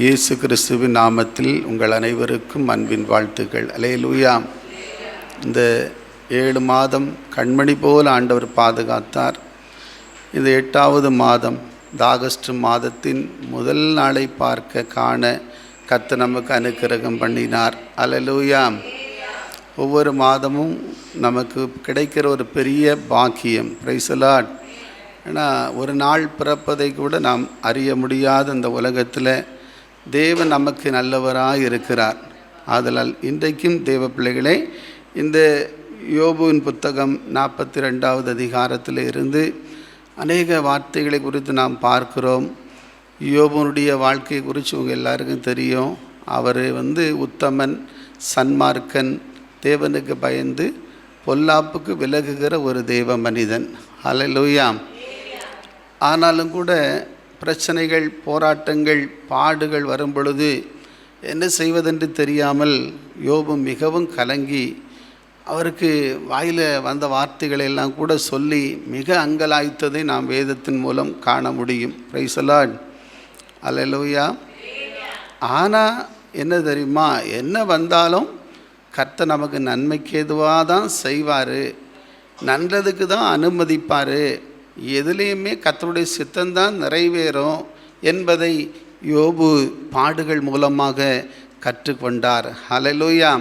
இயேசு கிறிஸ்துவின் நாமத்தில் உங்கள் அனைவருக்கும் அன்பின் வாழ்த்துக்கள். அலேலூயா இந்த ஏழு மாதம் கண்மணி போல் ஆண்டவர் பாதுகாத்தார். இந்த எட்டாவது மாதம் இந்த ஆகஸ்ட் மாதத்தின் முதல் நாளை பார்க்க காண கத்து நமக்கு அனுக்கிரகம் பண்ணினார். அலலூயா ஒவ்வொரு மாதமும் நமக்கு கிடைக்கிற ஒரு பெரிய பாக்கியம். பிரைசலாட் ஏன்னா ஒரு நாள் பிறப்பதை கூட நாம் அறிய முடியாத இந்த உலகத்தில் தேவன் நமக்கு நல்லவராக இருக்கிறார். ஆதலால் இன்றைக்கும் தேவ பிள்ளைகளே இந்த யோபுவின் புத்தகம் நாற்பத்தி ரெண்டாவது அதிகாரத்தில் இருந்து அநேக வார்த்தைகளை குறித்து நாம் பார்க்கிறோம். யோபனுடைய வாழ்க்கையை குறித்து உங்கள் எல்லாருக்கும் தெரியும். அவர் வந்து உத்தமன் சன்மார்க்கன் தேவனுக்கு பயந்து பொல்லாப்புக்கு விலகுகிற ஒரு தெய்வ மனிதன். அலையிலூயாம் ஆனாலும் கூட பிரச்சனைகள் போராட்டங்கள் பாடுகள் வரும் பொழுது என்ன செய்வதென்று தெரியாமல் யோபு மிகவும் கலங்கி அவருக்கு வாயில் வந்த வார்த்தைகளை எல்லாம் கூட சொல்லி மிக அங்கலாய்த்ததை நாம் வேதத்தின் மூலம் காண முடியும். பிரைசலாட் அல்லையா ஆனால் என்ன தெரியுமா? என்ன வந்தாலும் கர்த்த நமக்கு நன்மைக்கு எதுவாக தான் செய்வார். நல்லதுக்கு தான் அனுமதிப்பார். எதுலேயுமே கத்தருடைய சித்தந்தான் நிறைவேறும் என்பதை யோபு பாடுகள் மூலமாக கற்றுக்கொண்டார். ஹலலூயா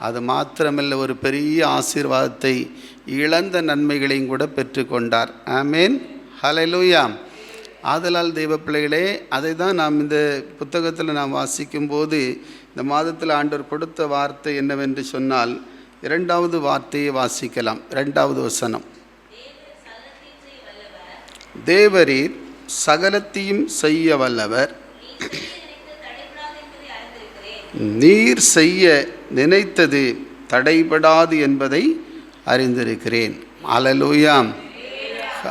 அது மாத்திரமல்ல ஒரு பெரிய ஆசீர்வாதத்தை இழந்த நன்மைகளையும் கூட பெற்றுக்கொண்டார். ஆமேன் ஹலலூயா ஆதலால் தெய்வ பிள்ளைகளே அதை தான் நாம் இந்த புத்தகத்தில் நாம் வாசிக்கும்போது இந்த மாதத்தில் ஆண்டவர் கொடுத்த வார்த்தை என்னவென்று சொன்னால் இரண்டாவது வார்த்தையை வாசிக்கலாம். இரண்டாவது வசனம். தேவரீர் சகலத்தையும் செய்ய வல்லவர். நீர் செய்ய நினைத்தது தடைபடாது என்பதை அறிந்திருக்கிறேன். அலலூயாம்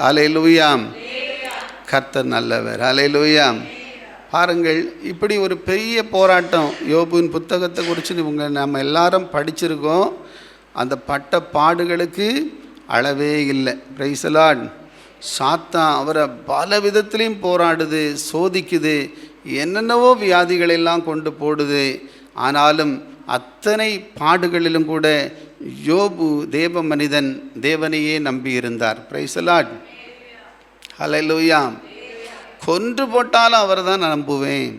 அலையலூயாம் கர்த்தர் நல்லவர். அலையலூயாம் பாருங்கள் இப்படி ஒரு பெரிய போராட்டம் யோபுவின் புத்தகத்தை குறித்து இவங்க நம்ம எல்லாரும் படிச்சிருக்கோம். அந்த பட்ட பாடுகளுக்கு அளவே இல்லை. பிரைசலான் சாத்தான் அவரை பல விதத்துலேயும் போராடுது சோதிக்குது என்னென்னவோ வியாதிகளெல்லாம் கொண்டு போடுது. ஆனாலும் அத்தனை பாடுகளிலும் கூட யோபு தேவ மனிதன் தேவனையே நம்பியிருந்தார் பிரைசலாட் ஹலலூயா கொன்று போட்டாலும் அவரை தான் நம்புவேன்.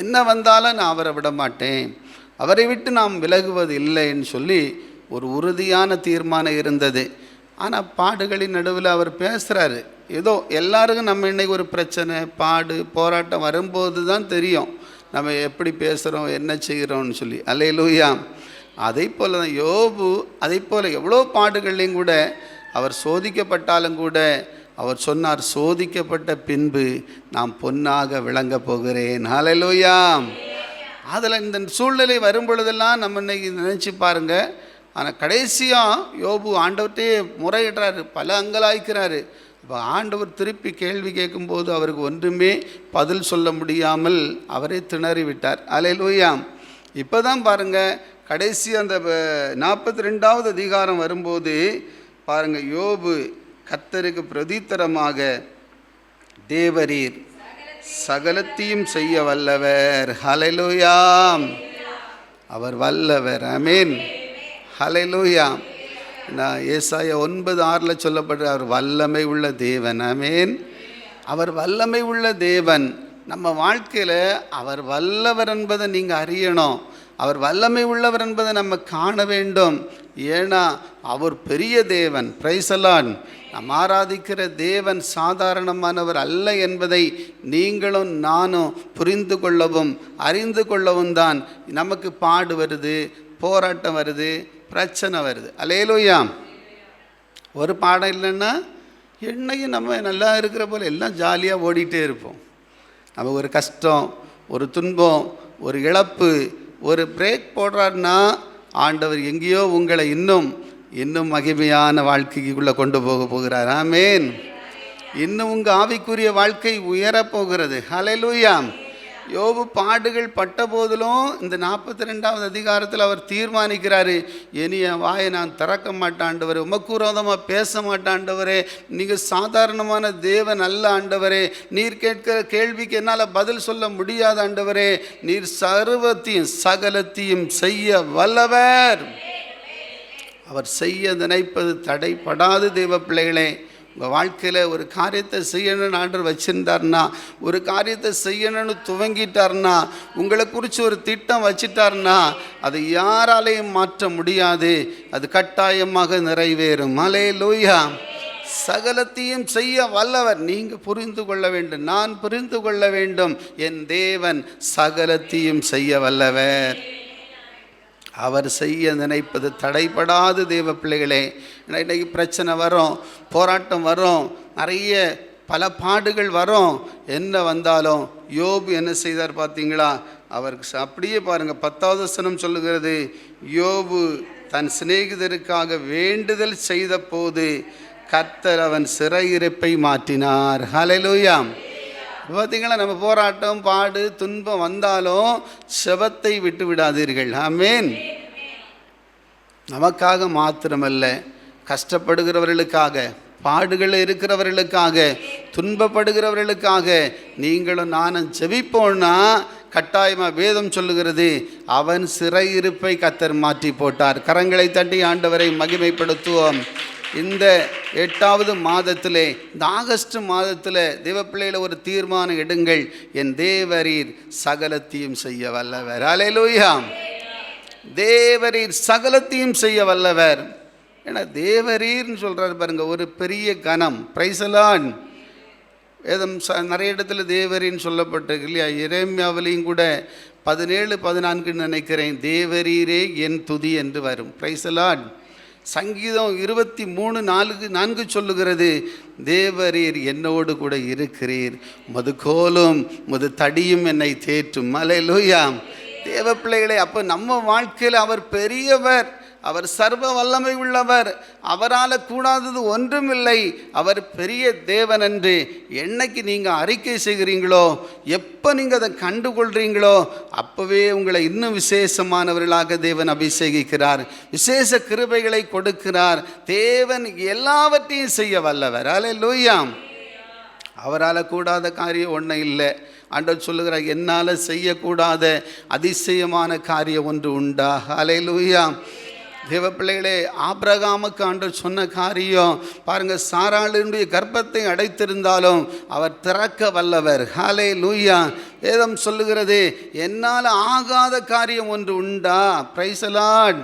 என்ன வந்தாலும் நான் அவரை விட மாட்டேன். அவரை விட்டு நாம் விலகுவது இல்லைன்னு சொல்லி ஒரு உறுதியான தீர்மானம் இருந்தது. ஆனால் பாடுகளின் நடுவில் அவர் பேசுகிறாரு ஏதோ எல்லாருக்கும் நம்ம இன்றைக்கி ஒரு பிரச்சனை பாடு போராட்டம் வரும்போது தான் தெரியும். நம்ம எப்படி பேசுகிறோம் என்ன செய்கிறோம்னு சொல்லி. அல்லையிலூயா அதே போல் தான் யோபு அதே போல் எவ்வளோ பாடுகள்லையும் கூட அவர் சோதிக்கப்பட்டாலும் கூட அவர் சொன்னார் சோதிக்கப்பட்ட பின்பு நாம் பொன்னாக விளங்க போகிறேன். ஹalleluya அதில் இந்த சூழ்நிலை வரும் பொழுதெல்லாம் நம்ம இன்னைக்கு நினச்சி பாருங்கள் ஆனால் கடைசியாக யோபு ஆண்டவர்கிட்டே முறையிடுறாரு பல அங்கலாய்க்கிறாரு இப்போ ஆண்டவர் திருப்பி கேள்வி கேட்கும்போது அவருக்கு ஒன்றுமே பதில் சொல்ல முடியாமல் அவரே திணறி விட்டார். லூயாம் இப்போ தான் பாருங்கள் கடைசி அந்த நாற்பத்தி ரெண்டாவது அதிகாரம் வரும்போது பாருங்கள் யோபு கத்தருக்கு பிரதித்தரமாக தேவரீர் சகலத்தையும் செய்ய வல்லவர். ஹலலூயாம் அவர் வல்லவர். அமீன் ஹலலூயாம் நான் ஏசாய ஒன்பது ஆறில் சொல்லப்படுற அவர் வல்லமை உள்ள தேவன். அமேன் அவர் வல்லமை உள்ள தேவன். நம்ம வாழ்க்கையில் அவர் வல்லவர் என்பதை நீங்கள் அறியணும். அவர் வல்லமை உள்ளவர் என்பதை நம்ம காண வேண்டும். ஏன்னா அவர் பெரிய தேவன். பிரைசலான் நம் ஆராதிக்கிற தேவன் சாதாரணமானவர் அல்ல என்பதை நீங்களும் நானும் புரிந்து கொள்ளவும் அறிந்து கொள்ளவும் தான் நமக்கு பாடு வருது போராட்டம் வருது. பிரச்சனை வருது. அலேலோயாம் ஒரு பாடம் இல்லைன்னா என்னையும் நம்ம நல்லா இருக்கிற போல் எல்லாம் ஜாலியாக ஓடிட்டே இருப்போம். நம்ம ஒரு கஷ்டம் ஒரு துன்பம் ஒரு இழப்பு ஒரு பிரேக் போடுறாருன்னா ஆண்டவர் எங்கேயோ உங்களை இன்னும் இன்னும் மகிமையான வாழ்க்கைக்குள்ளே கொண்டு போக போகிறார். ஆமேன். இன்னும் உங்கள் ஆவிக்குரிய வாழ்க்கை உயரப் போகிறது. லூயாம் யோபு பாடுகள் பட்ட போதிலும் இந்த நாற்பத்தி ரெண்டாவது அதிகாரத்தில் அவர் தீர்மானிக்கிறாரு இனி என் வாயை நான் திறக்க மாட்டாண்டவரே உமக்குரோதமாக பேச மாட்டாண்டவரே நீங்கள் சாதாரணமான தேவ நல்ல ஆண்டவரே நீர் கேட்கிற கேள்விக்கு என்னால் பதில் சொல்ல முடியாத ஆண்டவரே நீர் சர்வத்தையும் சகலத்தையும் செய்ய வல்லவர். அவர் செய்ய நினைப்பது தடைப்படாது தெய்வ பிள்ளைகளே. உங்கள் வாழ்க்கையில் ஒரு காரியத்தை செய்யணும்னு ஆண்டர் வச்சுருந்தாருன்னா ஒரு காரியத்தை செய்யணும்னு துவங்கிட்டாருன்னா உங்களை குறித்து ஒரு திட்டம் வச்சிட்டாருன்னா அதை யாராலையும் மாற்ற முடியாது. அது கட்டாயமாக நிறைவேறும். மலே லூயா சகலத்தையும் செய்ய வல்லவர். நீங்கள் புரிந்து கொள்ள வேண்டும். நான் புரிந்து கொள்ள வேண்டும். என் தேவன் சகலத்தையும் செய்ய வல்லவர். அவர் செய்ய நினைப்பது தடைபடாது தெய்வ பிள்ளைகளே. ஏன்னா இன்னைக்கு பிரச்சனை வரும் போராட்டம் வரும் நிறைய பல பாடுகள் வரும். என்ன வந்தாலும் யோபு என்ன செய்தார் பார்த்தீங்களா? அவருக்கு அப்படியே பாருங்கள் பத்தாவது வசனம் சொல்லுகிறது யோபு தன் சிநேகிதருக்காக வேண்டுதல் செய்த போது கர்த்தர் அவன் சிறையிருப்பை மாற்றினார். ஹலலூயாம் பார்த்தீங்களா நம்ம போராட்டம் பாடு துன்பம் வந்தாலும் செபத்தை விட்டு விடாதீர்கள். ஆமேன். நமக்காக மாத்திரமல்ல கஷ்டப்படுகிறவர்களுக்காக பாடுகள் இருக்கிறவர்களுக்காக துன்பப்படுகிறவர்களுக்காக நீங்களும் நானும் ஜெபிப்போம்னா கட்டாயமாக வேதம் சொல்லுகிறது அவன் சிறையிருப்பை கத்தர் மாற்றி போட்டார். கரங்களை தட்டி ஆண்டவரை மகிமைப்படுத்துவோம். இந்த எட்டாவது மாதத்திலே இந்த ஆகஸ்ட் மாதத்தில் தேவப்பிள்ளையில் ஒரு தீர்மானம் எடுங்கள். என் தேவரீர் சகலத்தையும் செய்ய வல்லவர். அலையலூயாம் தேவரீர் சகலத்தையும் செய்ய வல்லவர். ஏன்னா தேவரீர்னு சொல்கிறாரு பாருங்க ஒரு பெரிய கணம். பிரைசலான் வேதம் ச நிறைய இடத்துல தேவரின்னு சொல்லப்பட்டிருக்கு இல்லையா? இறைமையாவிலையும் கூட பதினேழு பதினான்குன்னு நினைக்கிறேன். தேவரீரே என் துதி என்று வரும். பிரைசலான் சங்கீதம் இருபத்தி மூணு நான்கு நான்கு சொல்லுகிறது. தேவரீர் என்னோடு கூட இருக்கிறீர். மது கோலும் மது தடியும் என்னை தேற்றும். மலை லூயாம் தேவ பிள்ளைகளை அப்போ நம்ம வாழ்க்கையில் அவர் பெரியவர். அவர் சர்வ வல்லமை உள்ளவர். அவரால் கூடாதது ஒன்றுமில்லை அவர் பெரிய தேவன் என்று என்னைக்கு நீங்கள் அறிக்கை செய்கிறீங்களோ எப்போ நீங்கள் அதை கண்டுகொள்கிறீங்களோ அப்போவே உங்களை இன்னும் விசேஷமானவர்களாக தேவன் அபிஷேகிக்கிறார். விசேஷ கிருபைகளை கொடுக்கிறார். தேவன் எல்லாவற்றையும் செய்ய வல்லவர். அலே லூயாம் அவரால் கூடாத காரியம் ஒன்றும் இல்லை. ஆண்டவர் சொல்லுகிறார் என்னால் செய்யக்கூடாத அதிசயமான காரியம் ஒன்று உண்டா? அலை லூயாம் தேவ பிள்ளைகளே ஆபிரகாமுக்கு ஆண்டு சொன்ன காரியம் பாருங்கள் சாராளுடைய கர்ப்பத்தை அடைத்திருந்தாலும் அவர் திறக்க வல்லவர். ஹாலே லூயா வேதம் சொல்லுகிறது என்னால் ஆகாத காரியம் ஒன்று உண்டா? பிரைசலாட்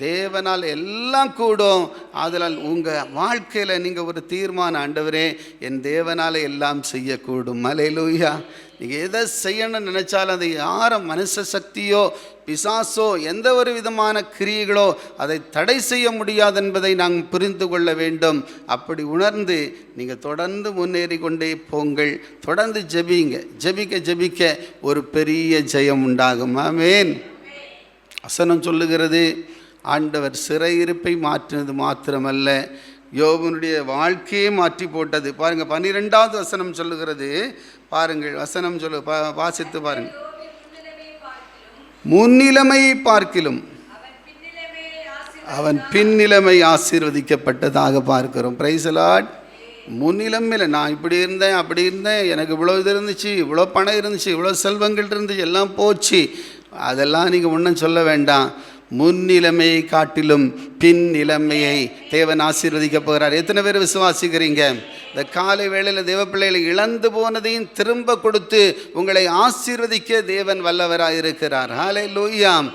தேவனால் எல்லாம் கூடும். ஆதலால் உங்கள் வாழ்க்கையில் நீங்கள் ஒரு தீர்மானம் ஆண்டவரே என் தேவனால் எல்லாம் செய்யக்கூடும். மலையிலூயா நீங்கள் எதை செய்யணும்னு நினச்சாலும் அதை யார மனுஷ சக்தியோ பிசாசோ எந்த ஒரு விதமான கிரியைகளோ அதை தடை செய்ய முடியாது என்பதை நாங்கள் புரிந்து கொள்ள வேண்டும். அப்படி உணர்ந்து நீங்கள் தொடர்ந்து முன்னேறி கொண்டே போங்கள். தொடர்ந்து ஜெபிங்க. ஜெபிக்க ஜெபிக்க ஒரு பெரிய ஜெயம் உண்டாகும். ஆமேன். வசனம் சொல்லுகிறது ஆண்டவர் சிறையிருப்பை மாற்றினது மாத்திரமல்ல யோபனுடைய வாழ்க்கையே மாற்றி போட்டது பாருங்கள் பன்னிரெண்டாவது வசனம் சொல்லுகிறது பாருங்கள் வசனம் சொல்லு பா- வாசித்து பாருங்கள். முன்னிலைமை பார்க்கிலும் அவன் பின்னிலைமை ஆசீர்வதிக்கப்பட்டதாக பார்க்கிறோம். பிரைசலாட் முன்னிலைமையில் நான் இப்படி இருந்தேன் அப்படி இருந்தேன் எனக்கு இவ்வளோ இது இருந்துச்சு இவ்வளோ பணம் இருந்துச்சு இவ்வளோ செல்வங்கள் இருந்துச்சு எல்லாம் போச்சு. அதெல்லாம் நீங்கள் ஒன்றும் சொல்ல வேண்டாம். முன்னிலைமையை காட்டிலும் பின் நிலைமையை தேவன் ஆசீர்வதிக்க போகிறார். எத்தனை பேர் விசுவாசிக்கிறீங்க? இந்த காலை வேளையில் தேவ பிள்ளைகளை இழந்து போனதையும் திரும்ப கொடுத்து உங்களை ஆசீர்வதிக்க தேவன் வல்லவராக இருக்கிறார் ஹாலே லூயாம்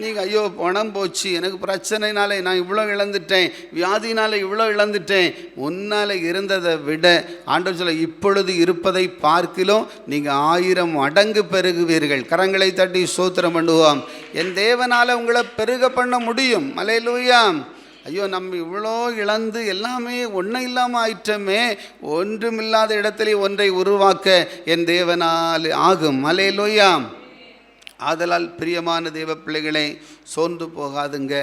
நீங்கள் ஐயோ பணம் போச்சு. எனக்கு பிரச்சனைனாலே நான் இவ்வளோ இழந்துட்டேன். வியாதினால இவ்வளோ இழந்துட்டேன். முன்னால் இருந்ததை விட ஆண்டவர் சொல்ல இப்பொழுது இருப்பதை பார்க்கிலும் நீங்கள் ஆயிரம் மடங்கு பெருகுவீர்கள். கரங்களை தட்டி சோத்திரம் பண்ணுவோம். என் தேவனால் உங்களை பெருக பண்ண முடியும். மலையிலூயாம் ஐயோ நம்ம இவ்வளோ இழந்து எல்லாமே ஒன்றும் இல்லாமல் ஆயிட்டோமே. ஒன்றுமில்லாத இடத்திலே ஒன்றை உருவாக்க என் தேவனால் ஆகும். மலையிலோயாம் ஆதலால் பிரியமான தெய்வ பிள்ளைகளே சோர்ந்து போகாதுங்க.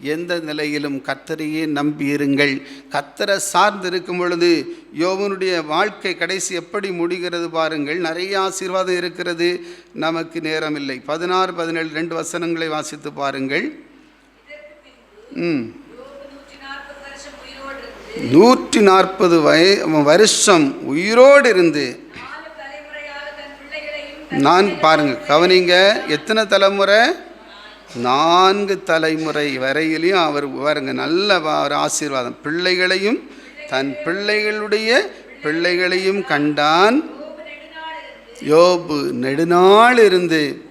எந்த நிலையிலும் கத்தரையே நம்பியிருங்கள். கத்தரை சார்ந்து இருக்கும் பொழுது யோவனுடைய வாழ்க்கை கடைசி எப்படி முடிகிறது பாருங்கள். நிறைய ஆசீர்வாதம் இருக்கிறது. நமக்கு நேரம் இல்லை பதினாறு பதினேழு ரெண்டு வசனங்களை வாசித்து பாருங்கள். ம். நூற்றி நாற்பது வய வருஷம் உயிரோடு இருந்து நாலு தலைமுறையாக தன் பிள்ளைகளையும் நான் பாருங்கள் கவனிங்க எத்தனை தலைமுறை? நான்கு தலைமுறை வரையிலையும் அவர் பாருங்க நல்ல ஒரு ஆசீர்வாதம். பிள்ளைகளையும் தன் பிள்ளைகளுடைய பிள்ளைகளையும் கண்டான். யோபு நெடுநாள் இருந்து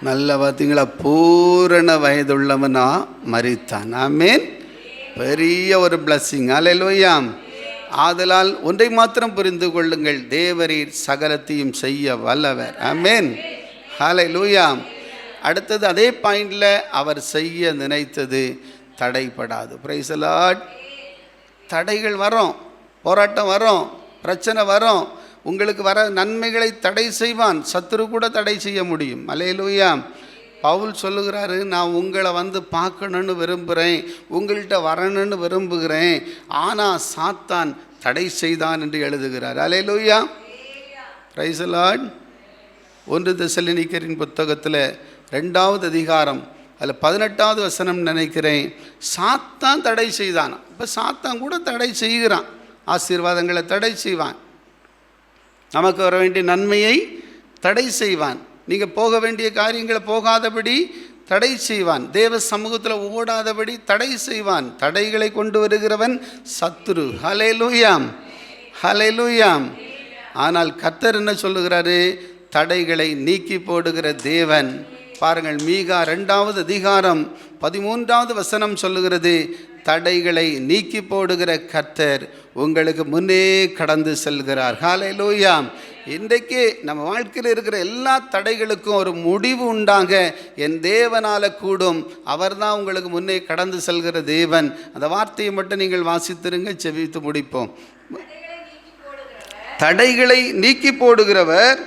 நல்ல பார்த்தீங்களா பூரண வயதுள்ளவனா மறித்தான் ஆமேன். பெரிய ஒரு பிளஸ்ஸிங் அலையிலோயாம் ஆதலால் ஒன்றை மாத்திரம் புரிந்து கொள்ளுங்கள் தேவரீர் சகலத்தையும் செய்ய வல்லவர். அமேன் ஹலை லூயாம் அடுத்தது அதே பாயிண்டில் அவர் செய்ய நினைத்தது தடைப்படாது பிரைசலாட் தடைகள் வரும் போராட்டம் வரும் பிரச்சனை வரும். உங்களுக்கு வர நன்மைகளை தடை செய்வான். சத்துரு கூட தடை செய்ய முடியும். அலையலூயா பவுல் சொல்லுகிறாரு நான் உங்களை வந்து பார்க்கணுன்னு விரும்புகிறேன் உங்கள்கிட்ட வரணும்னு விரும்புகிறேன் ஆனால் சாத்தான் தடை செய்தான் என்று எழுதுகிறார். அலையலூயா பிரைசலாட் ஒன்று திசலினிக்கரின் புத்தகத்தில் ரெண்டாவது அதிகாரம் அதில் பதினெட்டாவது வசனம் நினைக்கிறேன். சாத்தான் தடை செய்தான். இப்போ சாத்தான் கூட தடை செய்கிறான். ஆசீர்வாதங்களை தடை செய்வான். நமக்கு வர வேண்டிய நன்மையை தடை செய்வான். நீங்கள் போக வேண்டிய காரியங்களை போகாதபடி தடை செய்வான். தேவ சமூகத்தில் ஓடாதபடி தடை செய்வான். தடைகளை கொண்டு வருகிறவன் சத்துரு. ஹலை லூயாம் ஆனால் கத்தர் என்ன சொல்லுகிறாரு? தடைகளை நீக்கி போடுகிற தேவன். பாருங்கள் மீகா ரெண்டாவது அதிகாரம் பதிமூன்றாவது வசனம் சொல்லுகிறது. தடைகளை நீக்கி போடுகிற கத்தர் உங்களுக்கு முன்னே கடந்து செல்கிறார். ஹalleluya. இன்றைக்கு நம்ம வாழ்க்கையில் இருக்கிற எல்லா தடைகளுக்கும் ஒரு முடிவு உண்டாக என் தேவனால் கூடும். அவர்தான் உங்களுக்கு முன்னே கடந்து செல்கிற தேவன். அந்த வார்த்தையை மட்டும் நீங்கள் வாசித்திருங்க செவித்து முடிப்போம். தடைகளை நீக்கி போடுகிறவர்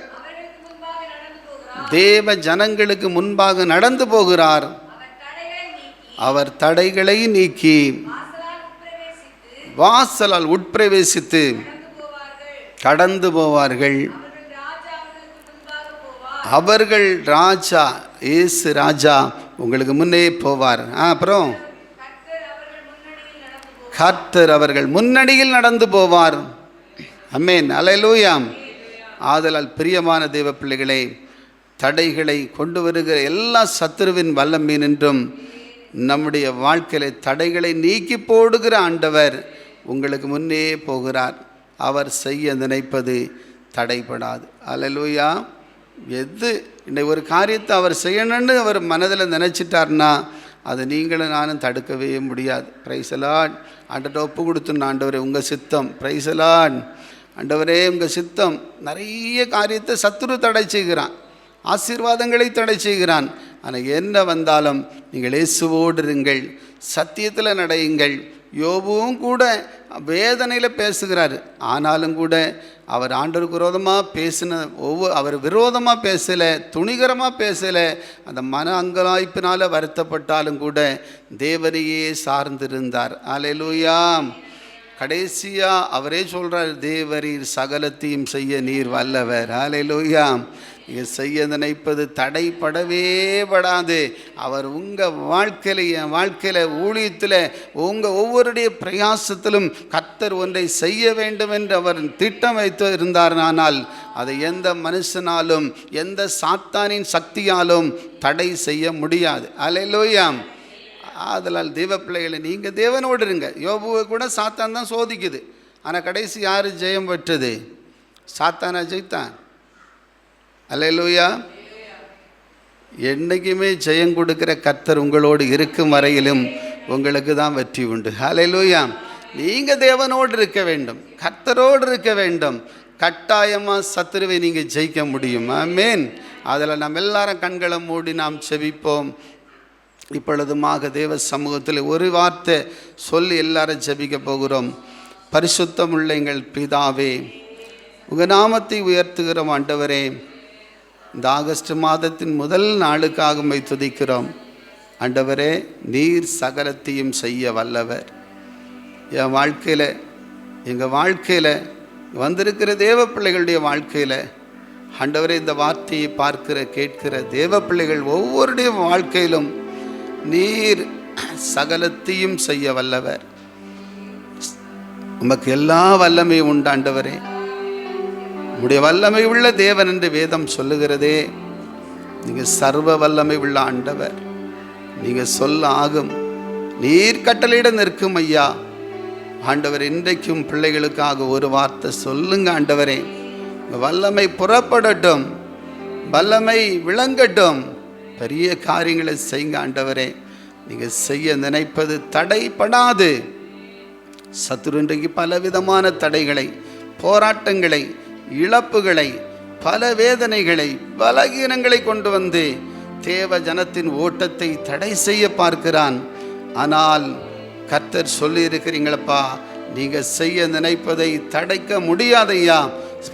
தேவ ஜனங்களுக்கு முன்பாக நடந்து போகிறார். அவர் தடைகளை நீக்கி அவர் தடைகளை நீக்கி வாசலால் உட்பிரவேசித்து வாசலால் உட்பிரவேசித்து கடந்து போவார்கள். அவர்கள் ராஜா ஏசு ராஜா இயேசு ராஜா உங்களுக்கு முன்னே போவார். ஆ, அப்புறம்? கர்த்தர் அவர்கள் முன்னணியில் நடந்து போவார். அம்மேன் அலையலூயாம் ஆதலால் பிரியமான தெய்வ பிள்ளைகளை தடைகளை கொண்டு வருகிற எல்லா சத்துருவின் வல்லமை நின்றும் நம்முடைய வாழ்க்கையில் தடைகளை நீக்கி போடுகிற ஆண்டவர் உங்களுக்கு முன்னே போகிறார். அவர் செய்ய நினைப்பது தடைப்படாது அலையலூயா எது இந்த ஒரு காரியத்தை அவர் செய்யணும்னு அவர் மனதில் நினச்சிட்டார்னா அதை நீங்களும் நானும் தடுக்கவே முடியாது. பிரைசலான் ஆண்டவரை ஒப்பு கொடுத்துன்னு ஆண்டவரே உங்கள் சித்தம். பிரைசலான் ஆண்டவரே உங்கள் சித்தம். நிறைய காரியத்தை சத்துரு தடை செய்கிறான். ஆசீர்வாதங்களை தடை செய்கிறான். ஆனால் என்ன வந்தாலும் நீங்கள் இயேசுவோடு இருங்கள். சத்தியத்தில் நடையுங்கள். யோபுவும் கூட வேதனையில் பேசுகிறாரு. ஆனாலும் கூட அவர் ஆண்டவருக்கு விரோதமாக பேசின ஒவ்வொரு அவர் விரோதமாக பேசலை துணிகரமாக பேசலை அந்த மன அங்கலாய்ப்பினால் வருத்தப்பட்டாலும் கூட தேவனையே சார்ந்திருந்தார். அலையலூயாம் கடைசியாக அவரே சொல்கிறார் தேவரீர் சகலத்தையும் செய்ய நீர் வல்லவர். அலையலூயாம் நீங்கள் செய்ய நினைப்பது தடைப்படவே படாது. அவர் உங்கள் வாழ்க்கையில் என் வாழ்க்கையில் ஊழியத்தில் உங்கள் ஒவ்வொருடைய பிரயாசத்திலும் கர்த்தர் ஒன்றை செய்ய வேண்டும் என்று அவர் திட்டம் வைத்து இருந்தாரானால் அதை எந்த மனுஷனாலும் எந்த சாத்தானின் சக்தியாலும் தடை செய்ய முடியாது. அலையிலோயாம் ஆதலால் தெய்வ பிள்ளைகளை நீங்கள் தேவனோடு இருங்க. யோபுவை கூட சாத்தான் தான் சோதிக்குது. ஆனால் கடைசி யார் ஜெயம் பெற்றது? சாத்தானா ஜெயித்தான்? அல்லையா என்றைக்குமே ஜெயம் கொடுக்கிற கர்த்தர் உங்களோடு இருக்கும் வரையிலும் உங்களுக்கு தான் வெற்றி உண்டு. ஹalleluya நீங்கள் தேவனோடு இருக்க வேண்டும். கர்த்தரோடு இருக்க வேண்டும். கட்டாயமாக சத்துருவை நீங்கள் ஜெயிக்க முடியும். மேன் அதில் நம்ம எல்லாரும் கண்களை மூடி நாம் செவிப்போம் இப்பொழுதுமாக தேவ சமூகத்தில் ஒரு வார்த்தை சொல்லி எல்லாரும் ஜெபிக்க போகிறோம். பரிசுத்தமுள்ள எங்கள் பிதாவே உங்கள் நாமத்தை உயர்த்துகிறோம் ஆண்டவரே. இந்த ஆகஸ்ட் மாதத்தின் முதல் நாளுக்காக மை துதிக்கிறோம். ஆண்டவரே நீர் சகலத்தையும் செய்ய வல்லவர். என் வாழ்க்கையில் எங்கள் வாழ்க்கையில் வந்திருக்கிற தேவ பிள்ளைகளுடைய வாழ்க்கையில் ஆண்டவரே இந்த வார்த்தையை பார்க்கிற கேட்கிற தேவ பிள்ளைகள் ஒவ்வொருடைய வாழ்க்கையிலும் நீர் சகலத்தையும் செய்ய வல்லவர். உமக்கு எல்லா வல்லமையும் உண்டாண்டவரே உடைய வல்லமை உள்ள தேவன் என்று வேதம் சொல்லுகிறதே. நீங்கள் சர்வ வல்லமை உள்ள ஆண்டவர். நீங்கள் சொல்ல ஆகும். நீர் கட்டளையிட நிற்கும் ஐயா. ஆண்டவர் இன்றைக்கும் பிள்ளைகளுக்காக ஒரு வார்த்தை சொல்லுங்க ஆண்டவரே. வல்லமை புறப்படட்டும். வல்லமை விளங்கட்டும். பெரிய காரியங்களை செய்யுங்க ஆண்டவரே. நீங்கள் செய்ய நினைப்பது தடைப்படாது. சத்துரு இன்றைக்கு பலவிதமான தடைகளை போராட்டங்களை இழப்புகளை பல வேதனைகளை பலகீனங்களை கொண்டு வந்து தேவ ஜனத்தின் ஓட்டத்தை தடை செய்ய பார்க்கிறான். ஆனால் கர்த்தர் சொல்லி இருக்கிறீங்களப்பா நீங்கள் செய்ய நினைப்பதை தடைக்க முடியாதையா?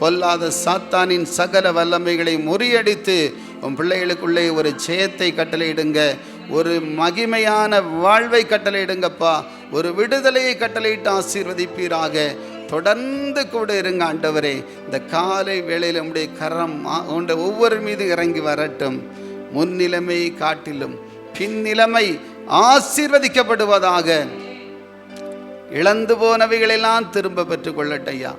பொல்லாத சாத்தானின் சகல வல்லமைகளை முறியடித்து உன் பிள்ளைகளுக்குள்ளே ஒரு ஜெயத்தை கட்டளையிடுங்க ஒரு மகிமையான வாழ்வை கட்டளையிடுங்கப்பா. ஒரு விடுதலையை கட்டளையிட்டு ஆசீர்வதிப்பீராக. தொடர்ந்து கூட இருங்க ஆண்டவரே. இந்த காலை வேளையில் நம்முடைய கரம் ஆ- உண்ட ஒவ்வொரு மீது இறங்கி வரட்டும். முன்னிலைமையை காட்டிலும் பின்னிலைமை ஆசீர்வதிக்கப்படுவதாக. இழந்து போனவைகளெல்லாம் திரும்ப பெற்றுக்கொள்ளட்டையா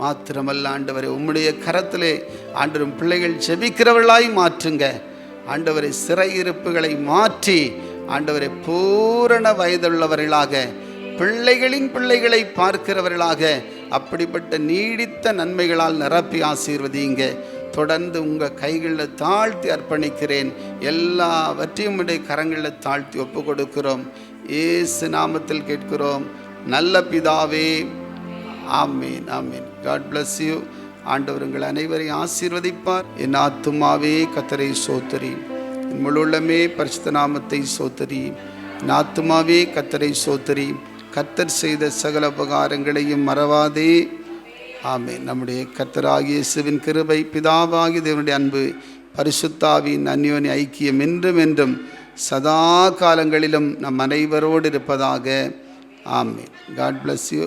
மாத்திரமல்ல ஆண்டவரை உம்முடைய கரத்திலே ஆண்டரும் பிள்ளைகள் செபிக்கிறவர்களாய் மாற்றுங்க. ஆண்டவரை சிறையிருப்புகளை மாற்றி ஆண்டவரை பூரண வயதுள்ளவர்களாக பிள்ளைகளின் பிள்ளைகளை பார்க்கிறவர்களாக அப்படிப்பட்ட நீடித்த நன்மைகளால் நிரப்பி ஆசீர்வதிங்க தொடர்ந்து உங்கள் கைகளில் தாழ்த்தி அர்ப்பணிக்கிறேன். எல்லாவற்றையும் உடைய கரங்களில் தாழ்த்தி ஒப்பு கொடுக்கிறோம் ஏசு நாமத்தில் கேட்கிறோம். நல்ல பிதாவே ஆமீன் ஆமீன். காட் பிளஸ் யூ ஆண்டவர் உங்கள் அனைவரையும் ஆசீர்வதிப்பார். என் ஆத்துமாவே கத்தரை சோத்தரி என் முழுள்ளமே பரிசுத்த நாமத்தை சோத்தரி என் ஆத்துமாவே கத்தரை சோத்தரி கத்தர் செய்த சகல உபகாரங்களையும் மறவாதே. ஆமே நம்முடைய கத்தராகிய சிவின் கிருபை பிதாவாகிய தேவனுடைய அன்பு பரிசுத்தாவின் அந்யோனி ஐக்கியம் என்றும் என்றும் சதா காலங்களிலும் நம் அனைவரோடு இருப்பதாக. ஆமே காட் பிளஸ் யூ